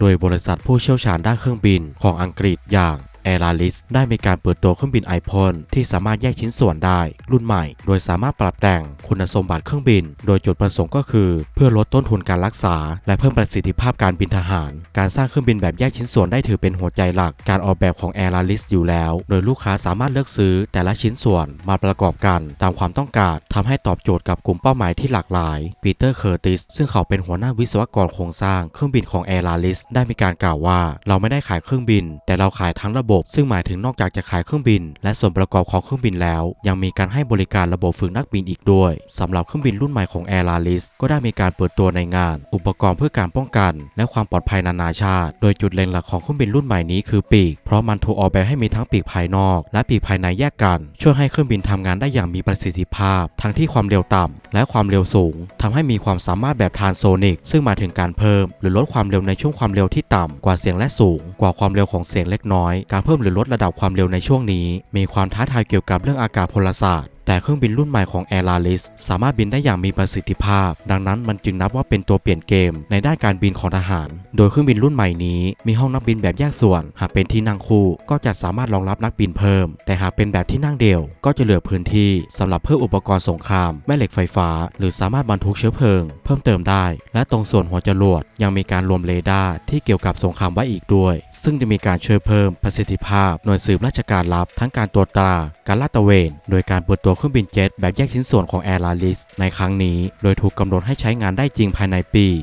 โดยบริษัทผู้เชี่ยวชาญด้านเครื่องบินของอังกฤษอย่าง แอราลิสได้มีการเปิดตัวเครื่องบินไอพอนที่สามารถแยกชิ้นส่วนได้ รุ่นใหม่ โดยสามารถปรับแต่งคุณสมบัติเครื่องบิน โดยจุดประสงค์ก็คือ เพื่อลดต้นทุนการรักษา และเพิ่มประสิทธิภาพการบินทหาร การสร้างเครื่องบินแบบแยกชิ้นส่วนได้ถือเป็นหัวใจหลัก การออกแบบของแอราลิสอยู่แล้ว โดยลูกค้าสามารถเลือกซื้อแต่ละชิ้นส่วนมาประกอบกันตามความต้องการทำให้ตอบโจทย์กับกลุ่มเป้าหมายที่หลากหลายปีเตอร์เคอร์ติสซึ่งเขาเป็นหัวหน้าวิศวกรโครงสร้างเครื่องบินของแอราลิสได้มีการกล่าวว่า เราไม่ได้ขายเครื่องบิน แต่เราขายทั้งระบบซึ่งหมายถึงนอกจากจะขายเครื่องบิน และส่วนประกอบของเครื่องบินแล้ว ยังมีการให้บริการระบบฝึกนักบินอีกด้วยสำหรับเครื่องบินรุ่นใหม่ของแอราลิสก็ได้มีการเปิดตัวในงาน อุปกรณ์เพื่อการป้องกัน และความปลอดภัยนานาชาติ โดยจุดเล็งหลักของเครื่องบินรุ่นใหม่นี้คือปีก เพราะมันถูกออกแบบให้มีทั้งปีกภายนอก และปีกภายในแยกกัน ช่วยให้เครื่องบินทำงานได้อย่างมีประสิทธิภาพ ทั้งที่ความเร็วต่ำและความเร็วสูงทำให้มีความสามารถแบบทานโซนิกซึ่งหมายถึงการเพิ่ม หรือลดความเร็วในช่วงความเร็วที่ต่ำกว่าเสียงและสูง กว่าความเร็วของเสียงเล็กน้อยการเพิ่มหรือลดระดับความเร็วในช่วงนี้ มีความท้าทายเกี่ยวกับเรื่องอากาศพลศาสตร์ แต่เครื่องบินรุ่นใหม่ของ a i r a l i s สามารถบินได้อย่างมีประสิทธิภาพ ดังนั้นมันจึงนับว่าเป็นตัวเปลี่ยนเกมในด้านการบินของทหาร โดยเครื่องบินรุ่นใหม่นี้มีห้องนักบินแบบแยกส่วน หากเป็นที่นั่งคู่ก็จะสามารถรองรับนักบินเพิ่ม แต่หากเป็นแบบที่นั่งเดี่ยวก็จะเหลือพื้นที่สำหรับเพิ่มอุปกรณ์สงคราม แม่เหล็กไฟฟ้า หรือสามารถบรรทุกเชื้อเพลิง เพิ่มเติมได้ และตรงส่วนหัวจรวดยังมีการรวมเรดาร์ที่เกี่ยวกับสงครามไว้อีกด้วย ซึ่งจะมีการช่วยเพิ่มประสิทธิภาพหน่วยสืบราชการลับ ทั้งการตรวจตราการลาดตระเวน โดยการเปิดตัวเครื่องบินเจ็ตแบบแยกชิ้นส่วนของแอร์ลาลิสในครั้งนี้ โดยถูกกำหนดให้ใช้งานได้จริงภายในปี 2030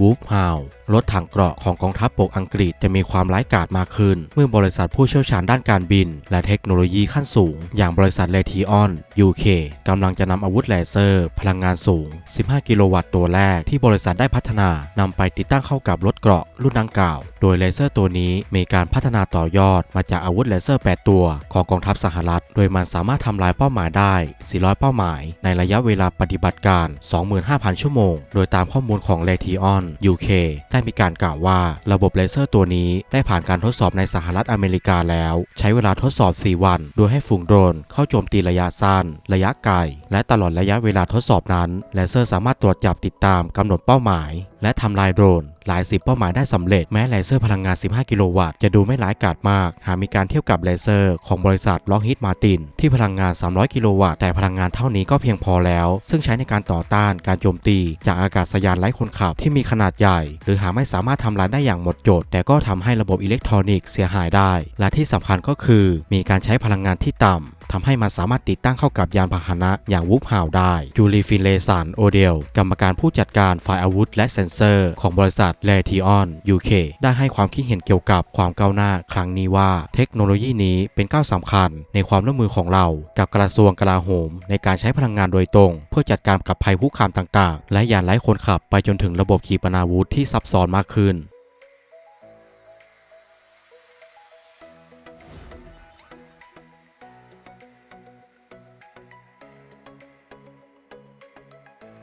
วูฟฮาว รถถังเกราะของกองทัพบกอังกฤษจะมีความร้ายกาจมากขึ้น เมื่อบริษัทผู้เชี่ยวชาญด้านการบิน และเทคโนโลยีขั้นสูง อย่างบริษัทเลทีออน UK กำลังจะนำอาวุธเลเซอร์ พลังงานสูง 15 กิโลวัตต์ตัวแรกที่บริษัทได้พัฒนานำไปติดตั้งเข้ากับรถเกราะรุ่นดังกล่าว โดยเลเซอร์ตัวนี้มีการพัฒนาต่อยอดมาจากอาวุธเลเซอร์ 8 ตัว ของกองทัพสหรัฐ โดยมันสามารถทำลายเป้าหมายได้ 400 เป้าหมาย ในระยะเวลาปฏิบัติการ 25,000 ชั่วโมง โดยตามข้อมูลของเลทีออน UK ได้มีการกล่าวว่าระบบเลเซอร์ตัวนี้ได้ผ่านการทดสอบในสหรัฐอเมริกาแล้ว ใช้เวลาทดสอบ 4 วัน โดยให้ฝูงโดรนเข้าโจมตีระยะสั้น ระยะไกล และตลอดระยะเวลาทดสอบนั้นเลเซอร์สามารถตรวจจับติดตามกำหนดเป้าหมาย และทำลายโดรน หลายสิบเป้าหมายได้สำเร็จแม้เลเซอร์พลังงาน 15 กิโลวัตต์จะดูไม่ร้ายกาจมาก หากมีการเทียบกับเลเซอร์ของบริษัทล็อกฮิตมาตินที่พลังงาน 300 กิโลวัตต์แต่พลังงานเท่านี้ก็เพียงพอแล้ว ซึ่งใช้ในการต่อต้านการโจมตีจากอากาศยานไร้คนขับที่มีขนาดใหญ่ หรือหาไม่สามารถทำลายได้อย่างหมดจด แต่ก็ทำให้ระบบอิเล็กทรอนิกส์เสียหายได้ และที่สำคัญก็คือ มีการใช้พลังงานที่ต่ำ ทำให้มันสามารถติดตั้งเข้ากับยานพาหนะอย่างวูฟฮาวได้จูลีฟิเลสันโอเดลกรรมการผู้จัดการฝ่ายอาวุธและเซนเซอร์ของบริษัทเลทีออนยูเคได้ให้ความคิดเห็นเกี่ยวกับความก้าวหน้าครั้งนี้ว่าเทคโนโลยีนี้เป็นก้าวสำคัญในความร่วมมือของเรา กับกระทรวงกลาโหม ในการใช้พลังงานโดยตรง เพื่อจัดการกับภัยคุกคามต่างๆ และยานไร้คนขับไปจนถึงระบบขีปนาวุธที่ซับซ้อนมากขึ้น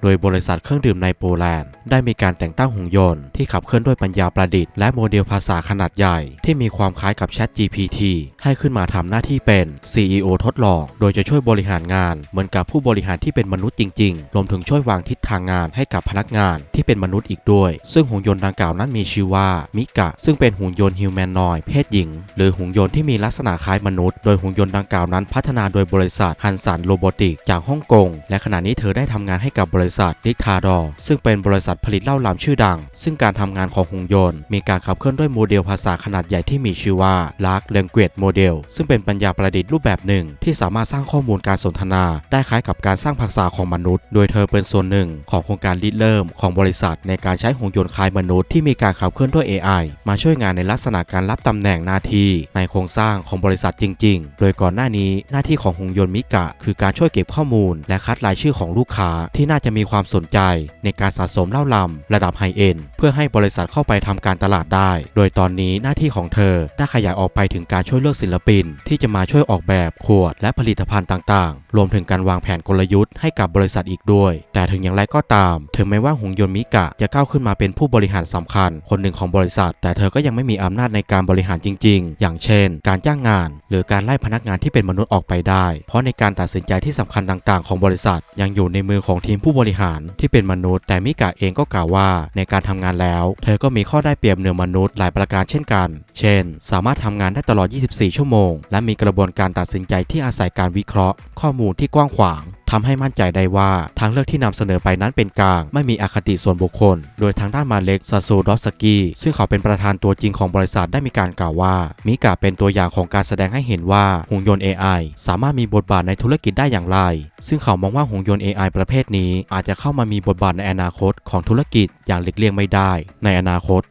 โดยบริษัทเครื่องดื่มในโปแลนด์ ได้มีการแต่งตั้งหุ่นยนต์ที่ขับเคลื่อนด้วยปัญญาประดิษฐ์และโมเดลภาษาขนาดใหญ่ ที่มีความคล้ายกับ Chat GPT ให้ขึ้นมาทำหน้าที่เป็น CEO ทดลอง โดยจะช่วยบริหารงาน เหมือนกับผู้บริหารที่เป็นมนุษย์จริง ๆ รวมถึงช่วยวางทิศทางงานให้กับพนักงานที่เป็นมนุษย์อีกด้วย ซึ่งหุ่นยนต์ดังกล่าวนั้นมีชื่อว่ามิกะ ซึ่งเป็นหุ่นยนต์ฮิวแมนนอยเพศหญิง หรือหุ่นยนต์ที่มีลักษณะคล้ายมนุษย์ โดยหุ่นยนต์ดังกล่าวนั้นพัฒนาโดยบริษัทฮันสันโรบอติกจากฮ่องกง และขณะนี้เธอได้ทำงานให้กับบริริษัทนิทาดอซึ่งเป็นบริษัทผลิตเหล้าลามชื่อดัง ซึ่งการทำงานของหุ่นยนต์มีการขับเคลื่อนด้วยโมเดลภาษาขนาดใหญ่ที่มีชื่อว่า Large Language Model ซึ่งเป็นปัญญาประดิษฐ์รูปแบบหนึ่ง ที่สามารถสร้างข้อมูลการสนทนา ได้คล้ายกับการสร้างภาษาของมนุษย์ โดยเธอเป็นส่วนหนึ่งของโครงการริเริ่ม ของบริษัทในการใช้หุ่นยนต์คล้ายมนุษย์ที่มีการขับเคลื่อนด้วย AI มาช่วยงานในลักษณะการรับตำแหน่งหน้าที่ในโครงสร้างของบริษัทจริง ๆ โดยก่อนหน้านี้หน้าที่ของหุ่นยนต์มิกะ คือการช่วยเก็บข้อมูล และคัดรายชื่อของลูกค้าที่น่าจะมีมีความสนใจในการสะสมเหล้าลำระดับไฮเอ็นเพื่อให้บริษัทเข้าไปทำการตลาดได้ โดยตอนนี้หน้าที่ของเธอได้ขยายออกไปถึงการช่วยเลือกศิลปิน ที่จะมาช่วยออกแบบขวดและผลิตภัณฑ์ต่างๆ รวมถึงการวางแผนกลยุทธ์ให้กับบริษัทอีกด้วย แต่ถึงอย่างไรก็ตาม ถึงแม้ว่าหงยนมิกะจะก้าวขึ้นมาเป็นผู้บริหารสำคัญ คนหนึ่งของบริษัท แต่เธอก็ยังไม่มีอำนาจในการบริหารจริง ๆ อย่างเช่น การจ้างงาน หรือการไล่พนักงานที่เป็นมนุษย์ออกไปได้ เพราะในการตัดสินใจที่สำคัญต่าง ๆ ของบริษัท ยังอยู่ในมือของทีมผู้บริหารที่เป็นมนุษย์ แต่มิกาเองก็กล่าวว่าในการทำงานแล้ว เธอก็มีข้อได้เปรียบเหนือมนุษย์หลายประการเช่นกัน เช่น สามารถทำงานได้ตลอด 24 ชั่วโมง และมีกระบวนการตัดสินใจที่อาศัยการวิเคราะห์ ข้อมูลที่กว้างขวาง ทำให้มั่นใจได้ว่าทางเลือกที่นำเสนอไปนั้นเป็นกลาง ไม่มีอคติส่วนบุคคล โดยทางด้านมาเล็กซาซูดอฟสกี้ซึ่งเขาเป็นประธานตัวจริงของบริษัทได้มีการกล่าวว่า มิกาเป็นตัวอย่างของการแสดงให้เห็นว่าหุ่นยนต์ AI สามารถมีบทบาทในธุรกิจได้อย่างไร ซึ่งเขามองว่าหุ่นยนต์ AI ประเภทนี้ อาจจะเข้ามามีบทบาทในอนาคตของธุรกิจอย่างหลีกเลี่ยงไม่ได้ ในอนาคต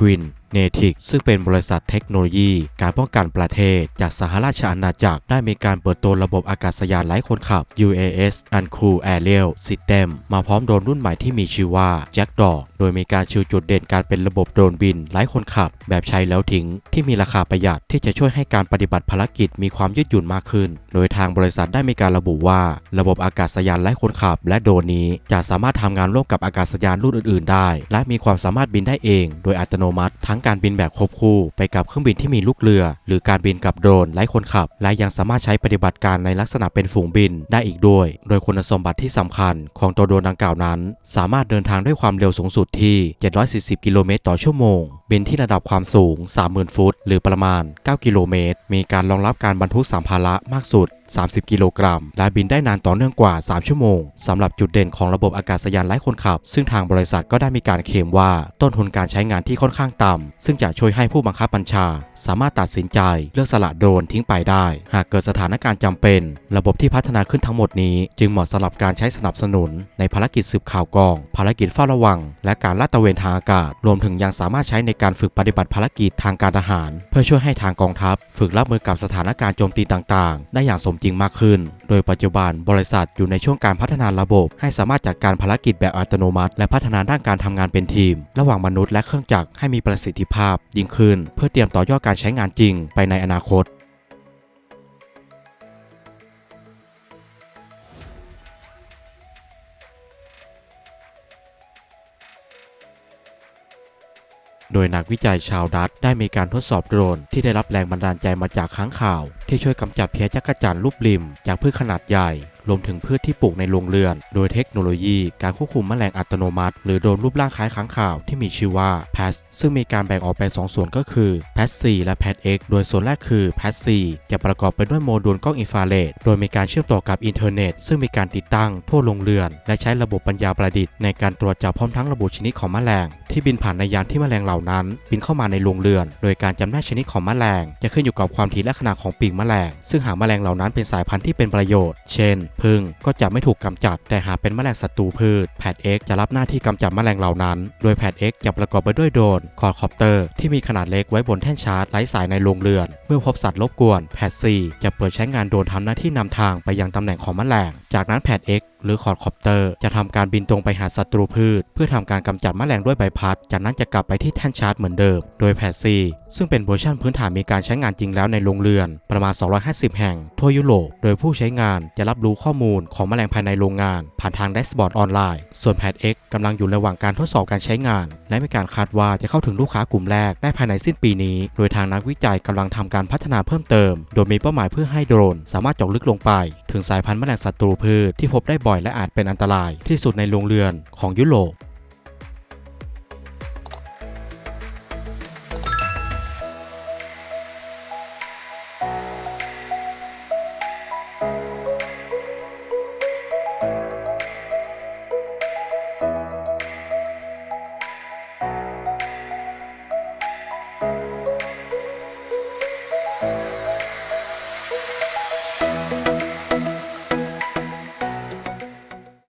ควิน เนทิกซึ่งเป็นบริษัทเทคโนโลยี การป้องกันประเทศ จากสหราชอาณาจักรได้มีการเปิดตัวระบบอากาศยานไร้คนขับ UAS Uncrewed Aerial System มาพร้อมโดรนรุ่นใหม่ที่มีชื่อว่า Jackdaw โดยมีการชูจุดเด่นการเป็นระบบโดรนบินไร้คนขับ แบบใช้แล้วทิ้ง ที่มีราคาประหยัดที่จะช่วยให้การปฏิบัติภารกิจมีความยืดหยุ่นมากขึ้น โดยทางบริษัทได้มีการระบุว่า ระบบอากาศยานไร้คนขับ และโดรนนี้จะสามารถทำงานร่วมกับอากาศยานรุ่นอื่น ๆ ได้ และมีความสามารถบินได้เอง โดยอัตโนมัติทั้งการบินแบบควบคู่ไปกับเครื่องบินที่มีลูกเรือ หรือการบินกับโดรนไร้คนขับ และยังสามารถใช้ปฏิบัติการในลักษณะเป็นฝูงบินได้อีกด้วย โดยคุณสมบัติที่สำคัญของตัวโดรนดังกล่าวนั้น สามารถเดินทางด้วยความเร็วสูงสุดที่ 740 กิโลเมตรต่อชั่วโมง บินที่ระดับความสูง 30,000 ฟุต หรือประมาณ 9 กิโลเมตร มีการรองรับการบรรทุกสัมภาระมากสุด 30 กิโลกรัม และบินได้นานต่อเนื่องกว่า 3 ชั่วโมงสำหรับจุดเด่นของระบบอากาศยานไร้คนขับ ซึ่งทางบริษัทก็ได้มีการเคลมว่าต้นทุนการใช้งานที่ค่อนข้างต่ำซึ่งจะช่วยให้ผู้บังคับบัญชา สามารถตัดสินใจเลือกสละโดรนทิ้งไปได้ หากเกิดสถานการณ์จำเป็น ระบบที่พัฒนาขึ้นทั้งหมดนี้ จึงเหมาะสำหรับการใช้สนับสนุน ในภารกิจสืบข่าวกอง ภารกิจเฝ้าระวัง และการลาดตระเวนทางอากาศ รวมถึงยังสามารถใช้ในการฝึกปฏิบัติภารกิจทางการทหาร เพื่อช่วยให้ทางกองทัพ ฝึกรับมือกับสถานการณ์โจมตีต่างๆ ได้อย่างสมจริงมากขึ้น โดยปัจจุบันบริษัทอยู่ในช่วงการพัฒนาระบบ ให้สามารถจัดการภารกิจแบบอัตโนมัติ และพัฒนาด้านการทำงานเป็นทีม ระหว่างมนุษย์และเครื่องจักรให้มีประสิทธิภาพยิ่งขึ้น เพื่อเตรียมต่อยอดการใช้งานจริง ไปในอนาคต ยนักวิจัยชาวดัตได้มีการทดสอบโดรน ที่ได้รับแรงบันดาลใจมาจากค้างข่าว ที่ช่วยกำจัดเพี้ยจักรจันร์รูปริม จากพืชขนาดใหญ่ รวมถึงพืชที่ปลูกในโรงเรือน โดยเทคโนโลยีการควบคุมแมลงอัตโนมัติ หรือโดนรูปร่างคล้ายค้างข่าวที่มีชื่อว่า PAS ซึ่งมีการแบ่งออกเป็น 2 ส่วนก็คือ PAS C และ PAS X โดยส่วนแรกคือ PAS C จะประกอบไปด้วยโมดูลกล้องอินฟราเรดโดยมีการเชื่อมต่อกับอินเทอร์เน็ต ซึ่งมีการติดตั้งทั่วโรงเรือน และใช้ระบบปัญญาประดิษฐ์ในการตรวจจับพร้อมทั้งระบุชนิดของแมลง ที่บินผ่านในยานที่แมลงเหล่านั้น บินเข้ามาในโรงเรือน โดยการจำแนกชนิดของแมลง จะขึ้นอยู่กับความถี่และขนาดของปีกแมลง ซึ่งหากแมลงเหล่านั้นเป็นสายพันธุ์ที่เป็นประโยชน์ เช่นพึ่งก็จะไม่ถูกกำจัด แต่หากเป็นแมลงศัตรูพืชแพดเอ็กจะรับหน้าที่กำจัดแมลงเหล่านั้น โดยแพดเอ็กจะประกอบไปด้วยโดรนคอร์คอปเตอร์ที่มีขนาดเล็กไว้บนแท่นชาร์จไร้สายในโรงเรือน เมื่อพบสัตว์รบกวนแพดซีจะเปิดใช้งานโดรนทำหน้าที่นำทางไปยังตำแหน่งของแมลง จากนั้นแพดเอ็ก หรือคอร์ดคอปเตอร์ จะทำการบินตรงไปหาศัตรูพืช เพื่อทำการกำจัดแมลงด้วยใบพัด จากนั้นจะกลับไปที่แท่นชาร์จเหมือนเดิม โดยแพดซีซึ่งเป็นเวอร์ชันพื้นฐานมีการใช้งานจริงแล้วในโรงเรือน ประมาณ 250 แห่ง ทั่วยุโรป โดยผู้ใช้งานจะรับรู้ข้อมูลของแมลงภายในโรงงาน ผ่านทางแดชบอร์ดออนไลน์ ส่วนแพด X กำลังอยู่ระหว่างการทดสอบการใช้งาน และมีการคาดว่าจะเข้าถึงลูกค้ากลุ่มแรกได้ภายในสิ้นปีนี้ โดยทางนักวิจัยกำลังทำการพัฒนาเพิ่มเติม โดยมีเป้าหมายเพื่อให้โดรน สามารถเจาะลึกลงไป ถึงสายพันธุ์แมลงศัตรูพืชที่พบได้บ่อยและอาจเป็นอันตรายที่สุดในโรงเรือนของยุโรป